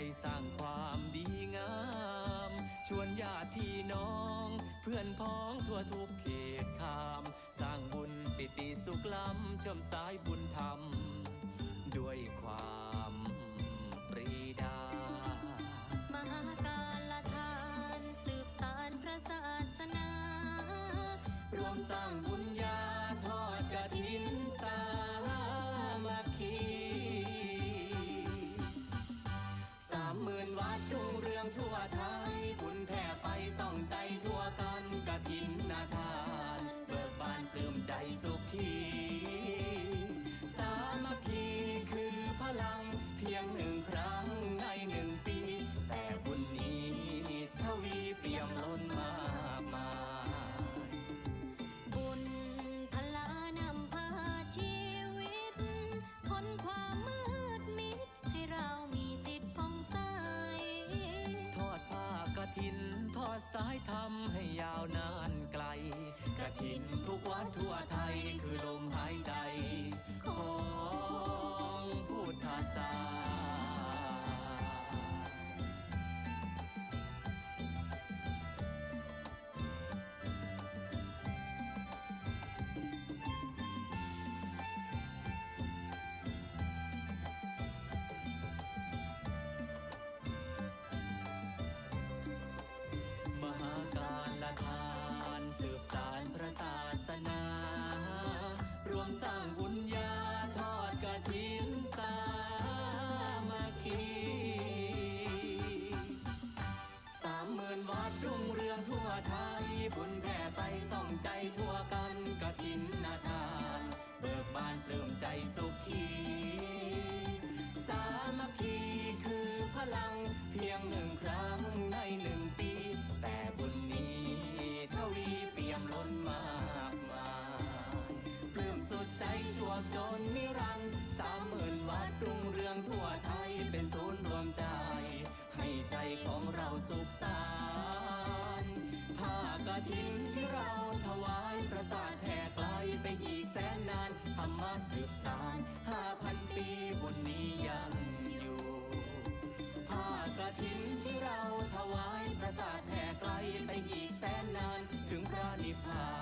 ยสร้างความดีงาม ชวนญาติพี่น้อง เพื่อนพ้องทั่วทุกเขตคาม สร้างบุญปิติสุขล้ำเชื่อมสายบุญธรรม ด้วยความปรีดามหาการละทาน สืบสารพระศาสนารวมสร้าง รุ่งเรื ทั่วไทย บุญแผ่ไปส่องใจทั่วกันกฐินนาทาน เบิกบานปลื้มใจสุขี สามัคคีคือพลังเพียงหนึ่งครั้งในหนึ่งปี แต่บุญนี้ทวีเปี่ยมล้นมากมายปลื้มสุดใจจวบจนนิรันดร์สามหมื่นวัดรุ่งเรืองทั่วไทยเป็นศูนย์รวมใจ ให้ใจของเราสุขสาน สืบสานห้าพันปีบุญนี้ยังอยู่ผ้ากฐินที่เราถวายประสาทแผ่ไกลไปอีกแสนนานถึงพระนิพพาน